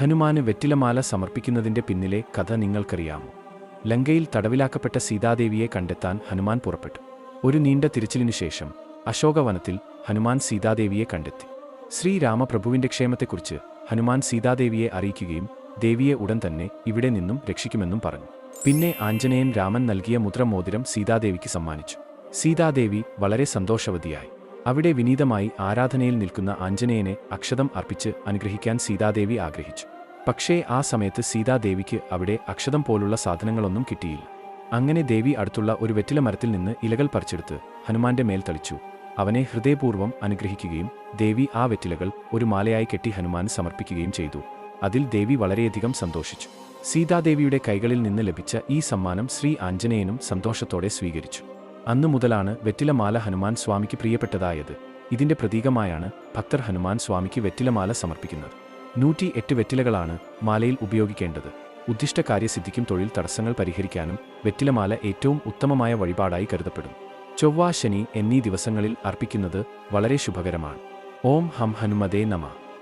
ഹനുമാന് വെറ്റിലമാല സമർപ്പിക്കുന്നതിന്റെ പിന്നിലെ കഥ നിങ്ങൾക്കറിയാമോ? ലങ്കയിൽ തടവിലാക്കപ്പെട്ട സീതാദേവിയെ കണ്ടെത്താൻ ഹനുമാൻ പുറപ്പെട്ടു. ഒരു നീണ്ട തിരച്ചിലിനു ശേഷം അശോകവനത്തിൽ ഹനുമാൻ സീതാദേവിയെ കണ്ടെത്തി. ശ്രീരാമപ്രഭുവിന്റെ ക്ഷേമത്തെക്കുറിച്ച് ഹനുമാൻ സീതാദേവിയെ അറിയിക്കുകയും ദേവിയെ ഉടൻ തന്നെ ഇവിടെ നിന്നും രക്ഷിക്കുമെന്നും പറഞ്ഞു. പിന്നെ ആഞ്ജനേയൻ രാമൻ നൽകിയ മുദ്രമോതിരം സീതാദേവിക്ക് സമ്മാനിച്ചു. സീതാദേവി വളരെ സന്തോഷവതിയായി. അവിടെ വിനീതമായി ആരാധനയിൽ നിൽക്കുന്ന ആഞ്ജനേയനെ അക്ഷതം അർപ്പിച്ച് അനുഗ്രഹിക്കാൻ സീതാദേവി ആഗ്രഹിച്ചു. പക്ഷേ ആ സമയത്ത് സീതാദേവിക്ക് അവിടെ അക്ഷതം പോലുള്ള സാധനങ്ങളൊന്നും കിട്ടിയില്ല. അങ്ങനെ ദേവി അടുത്തുള്ള ഒരു വെറ്റില മരത്തിൽ നിന്ന് ഇലകൾ പറിച്ചെടുത്ത് ഹനുമാന്റെ മേൽ തളിച്ചു. അവനെ ഹൃദയപൂർവം അനുഗ്രഹിക്കുകയും ദേവി ആ വെറ്റിലകൾ ഒരു മാലയായി കെട്ടി ഹനുമാന് സമർപ്പിക്കുകയും ചെയ്തു. അതിൽ ദേവി വളരെയധികം സന്തോഷിച്ചു. സീതാദേവിയുടെ കൈകളിൽ നിന്ന് ലഭിച്ച ഈ സമ്മാനം ശ്രീ ആഞ്ജനേയനും സന്തോഷത്തോടെ സ്വീകരിച്ചു. അന്നു മുതലാണ് വെറ്റിലമാല ഹനുമാൻ സ്വാമിക്ക് പ്രിയപ്പെട്ടതായത്. ഇതിന്റെ പ്രതീകമായാണ് ഭക്തർ ഹനുമാൻ സ്വാമിക്ക് വെറ്റിലമാല സമർപ്പിക്കുന്നത്. നൂറ്റി എട്ട് വെറ്റിലകളാണ് മാലയിൽ ഉപയോഗിക്കേണ്ടത്. ഉദ്ദിഷ്ട കാര്യസിദ്ധിക്കും തൊഴിൽ തടസ്സങ്ങൾ പരിഹരിക്കാനും വെറ്റിലമാല ഏറ്റവും ഉത്തമമായ വഴിപാടായി കരുതപ്പെടും. ചൊവ്വ ശനി എന്നീ ദിവസങ്ങളിൽ അർപ്പിക്കുന്നത് വളരെ ശുഭകരമാണ്. ഓം ഹം ഹനുമതേ നമ.